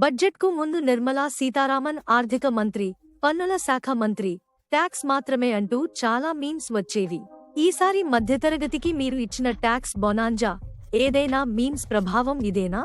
బడ్జెట్కు ముందు నిర్మలా సీతారామన్ ఆర్థిక మంత్రి పన్నుల శాఖ మంత్రి ట్యాక్స్ మాత్రమే అంటూ చాలా మీమ్స్ వచ్చేవి. ఈసారి మధ్యతరగతికి మీరు ఇచ్చిన ట్యాక్స్ బొనాంజా ఏదైనా మీమ్స్ ప్రభావం ఇదేనా?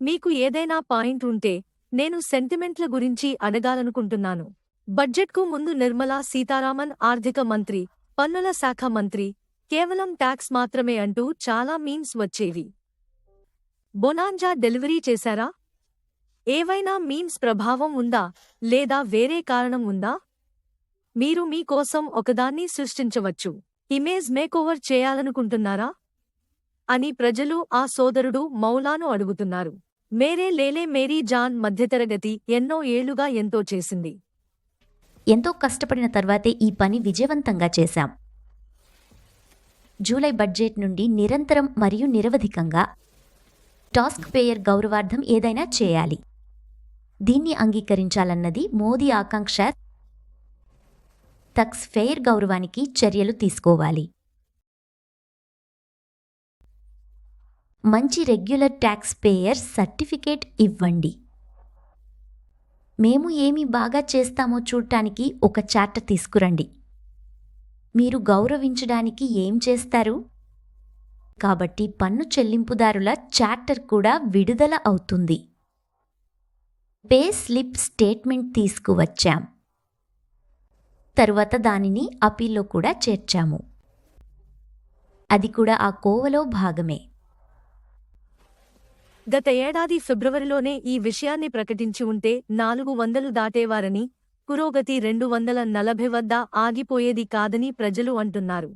మీకు ఏదైనా పాయింట్ ఉంటే నేను సెంటిమెంట్ల గురించి అడగాలనుకుంటున్నాను. బడ్జెట్కు ముందు నిర్మలా సీతారామన్ ఆర్థిక మంత్రి పన్నుల శాఖ మంత్రి కేవలం ట్యాక్స్ మాత్రమే అంటూ చాలా మీమ్స్ వచ్చేవి. బొనాంజా డెలివరీ చేశారా? ఏవైనా మీమ్స్ ప్రభావం ఉందా? లేదా వేరే కారణం ఉందా? మీరు మీ కోసం ఒకదాన్ని సృష్టించవచ్చు. ఇమేజ్ మేకోవర్ చేయాలనుకుంటున్నారా? అని ప్రజలు ఆ సోదరుడు మౌలాను అడుగుతున్నారు. మేరే లేలే మేరీ జాన్ మధ్యతరగతి ఎన్నో ఏళ్ళుగా ఎంతో చేసింది. ఎంతో కష్టపడిన తర్వాతే ఈ పని విజయవంతంగా చేశాం. జూలై బడ్జెట్ నుండి నిరంతరం మరియు నిరవధికంగా టాస్క్ పేయర్ గౌరవార్థం ఏదైనా చేయాలి. దీన్ని అంగీకరించాలన్నది మోదీ ఆకాంక్ష. తక్స్ ఫెయిర్ గౌరవానికి చర్యలు తీసుకోవాలి. మంచి రెగ్యులర్ ట్యాక్స్ పేయర్ సర్టిఫికేట్ ఇవ్వండి. మేము ఏమి బాగా చేస్తామో చూడటానికి ఒక చార్ట్ తీసుకురండి. మీరు గౌరవించడానికి ఏం చేస్తారు? కాబట్టి పన్ను చెల్లింపుదారుల చార్టర్ కూడా విడుదల అవుతుంది. పే స్లిప్ స్టేట్మెంట్ తీసుకువచ్చాం. తరువాత దానిని అపీల్లో కూడా చేర్చాము. అది కూడా ఆ కోవలో భాగమే. గత ఏడాది ఫిబ్రవరిలోనే ఈ విషయాన్ని ప్రకటించి ఉంటే నాలుగు వందలు దాటేవారని పురోగతి రెండు వందల నలభై వద్ద ఆగిపోయేది కాదని ప్రజలు అంటున్నారు.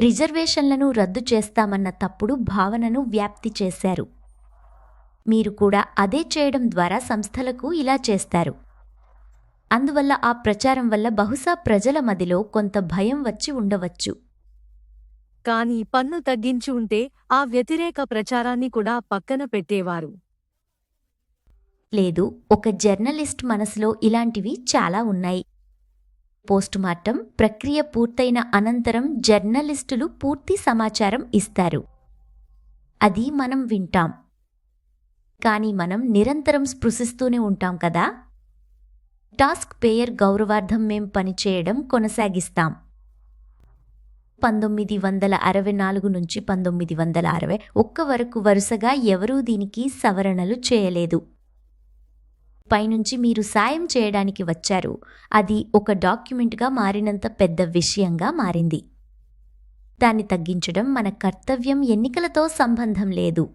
రిజర్వేషన్లను రద్దు చేస్తామన్న తప్పుడు భావనను వ్యాప్తి చేశారు. మీరు కూడా అదే చేయడం ద్వారా సంస్థలకు ఇలా చేస్తారు. అందువల్ల ఆ ప్రచారం వల్ల బహుశా ప్రజల మదిలో కొంత భయం వచ్చి ఉండవచ్చు. కానీ పన్ను తగ్గించి ఉంటే ఆ వ్యతిరేక ప్రచారాన్ని కూడా పక్కన పెట్టేవారు. లేదు ఒక జర్నలిస్ట్ మనసులో ఇలాంటివి చాలా ఉన్నాయి. పోస్టుమార్టం ప్రక్రియ పూర్తయిన అనంతరం జర్నలిస్టులు పూర్తి సమాచారం ఇస్తారు. అది మనం వింటాం. కానీ మనం నిరంతరం స్పృశిస్తూనే ఉంటాం కదా? టాస్క్ పేయర్ గౌరవార్థం మేం పనిచేయడం కొనసాగిస్తాం. పంతొమ్మిది వందల అరవై నాలుగు నుంచి పంతొమ్మిది వందల అరవై. ఒక్క వరకు వరుసగా ఎవరూ దీనికి సవరణలు చేయలేదు. పైనుంచి మీరు సాయం చేయడానికి వచ్చారు. అది ఒక డాక్యుమెంట్గా మారినంత పెద్ద విషయంగా మారింది. దాన్ని తగ్గించడం మన కర్తవ్యం ఎన్నికలతో సంబంధం లేదు.